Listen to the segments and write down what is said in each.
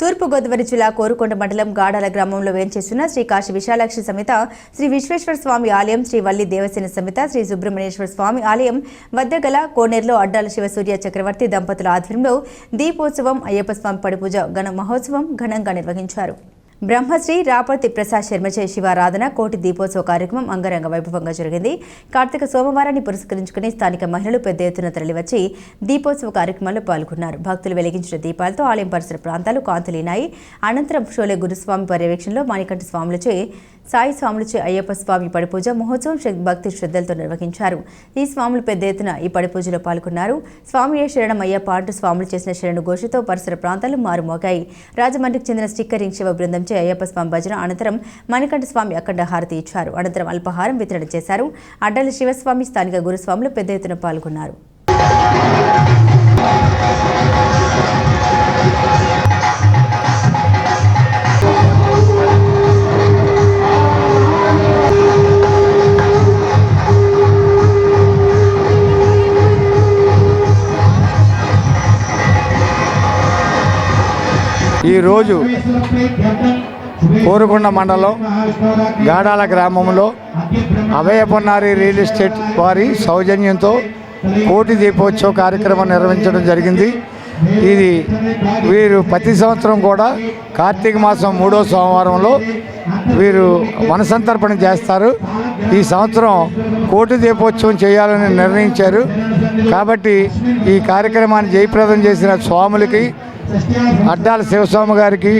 తూర్పుగోదావరి జిల్లా కోరుకొండ మండలం గాడాల గ్రామంలో వేంచేస్తున్న శ్రీ కాశీ విశాలాక్షి సమేత శ్రీ విశ్వేశ్వర స్వామి ఆలయం శ్రీ వల్లి దేవసేన సమేత శ్రీ సుబ్రహ్మణ్యేశ్వర స్వామి ఆలయం వద్ద గల కోనేరులో అడ్డాల శివసూర్య చక్రవర్తి దంపతుల ఆధ్వర్యంలో దీపోత్సవం అయ్యప్ప స్వామి పడిపూజ గణ మహోత్సవం ఘనంగా నిర్వహించారు. బ్రహ్మశ్రీ రాపర్తి ప్రసాద్ శర్మచే శివారాధన కోటి దీపోత్సవ కార్యక్రమం అంగరంగ వైభవంగా జరిగింది. కార్తీక సోమవారాన్ని పురస్కరించుకుని స్థానిక మహిళలు పెద్ద ఎత్తున తరలివచ్చి దీపోత్సవ కార్యక్రమాల్లో పాల్గొన్నారు. భక్తులు వెలిగించిన దీపాలతో ఆలయం పరిసర ప్రాంతాలు కాంతులీనాయి. అనంతరం షోలే గురుస్వామి పర్యవేక్షణలో మాణికంఠ స్వాములచే సాయి స్వాములచే అయ్యప్ప స్వామి పడిపూజ మహోత్సవం భక్తి శ్రద్ధలతో నిర్వహించారు. ఈ స్వాములు పెద్ద ఎత్తున ఈ పడిపూజలో పాల్గొన్నారు. స్వామి శరణం అయ్యప్ప అంటూ స్వాములు చేసిన శరణు ఘోషతో పరిసర ప్రాంతాలు మారుమోగాయి. రాజమండ్రికి చెందిన స్టిక్కరింగ్ శివ బృందంచే అయ్యప్ప స్వామి భజన అనంతరం మణికంఠ స్వామి అఖండ హారతి ఇచ్చారు. అనంతరం అల్పహారం వితరణ చేశారు. అడ్డల శివస్వామి స్థానిక గురుస్వాములు పెద్ద ఎత్తున పాల్గొన్నారు. ఈరోజు కోరుకొండ మండలం గాడాల గ్రామంలో అభయ పొన్నారి రియల్ ఎస్టేట్ వారి సౌజన్యంతో కోటి దీపోత్సవ కార్యక్రమం నిర్వహించడం జరిగింది. ఇది వీరు ప్రతి సంవత్సరం కూడా కార్తీక మాసం మూడో సోమవారంలో వీరు వనసంతర్పణ చేస్తారు. ఈ సంవత్సరం కోటి దీపోత్సవం చేయాలని నిర్ణయించారు. కాబట్టి ఈ కార్యక్రమాన్ని జయప్రదం చేసిన స్వాములకి అడ్డాల శివస్వామి గారికి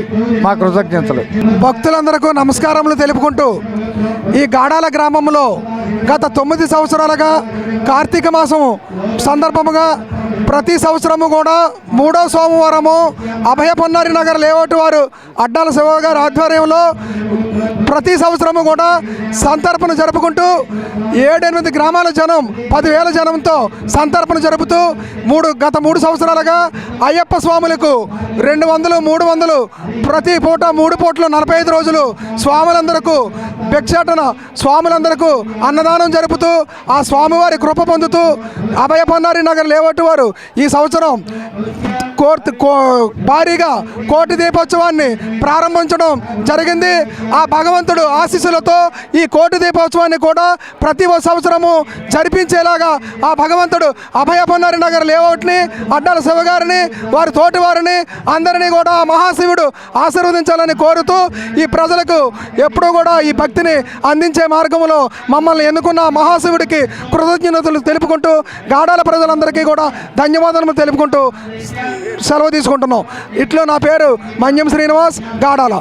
మా కృతజ్ఞతలు. భక్తులందరికీ నమస్కారములు తెలుపుకుంటూ ఈ గాడాల గ్రామంలో గత తొమ్మిది సంవత్సరాలుగా కార్తీక మాసం సందర్భముగా ప్రతి సంవత్సరము కూడా మూడో సోమవారము అభయ పొన్నారి నగర్ లేఅవుట్ వారు అడ్డాల శివ గారి ఆధ్వర్యంలో ప్రతి సంవత్సరము కూడా సంతర్పణ జరుపుకుంటూ ఏడెనిమిది గ్రామాల జనం పదివేల జనంతో సంతర్పణ జరుపుతూ మూడు గత మూడు సంవత్సరాలుగా అయ్యప్ప స్వాములకు రెండు వందలు మూడు వందలు ప్రతి పూట మూడు పూటలు నలభై ఐదు రోజులు స్వాములందరకు భిక్షాటన స్వాములందరకు అన్నదానం జరుపుతూ ఆ స్వామివారి కృప పొందుతూ అభయ పొన్నారి నగర్ లేవట్టు వారు ఈ సంవత్సరం కోర్టు కో భారీగా కోటి దీపోత్సవాన్ని ప్రారంభించడం జరిగింది. ఆ భగవంతుడు ఆశీస్సులతో ఈ కోటి దీపోత్సవాన్ని కూడా ప్రతి సంవత్సరము జరిపించేలాగా ఆ భగవంతుడు అభయపన్నారి నగర్ లేఅవుట్ని అడ్డాల శివగారిని వారి తోటి వారిని అందరినీ కూడా ఆ మహాశివుడు ఆశీర్వదించాలని కోరుతూ ఈ ప్రజలకు ఎప్పుడూ కూడా ఈ భక్తిని అందించే మార్గంలో మమ్మల్ని ఎన్నుకున్న మహాశివుడికి కృతజ్ఞతలు తెలుపుకుంటూ గాడాల ప్రజలందరికీ కూడా ధన్యవాదాలు తెలుపుకుంటూ సెలవు తీసుకుంటున్నాం. ఇట్లో నా పేరు మన్యం శ్రీనివాస్ గాడాల.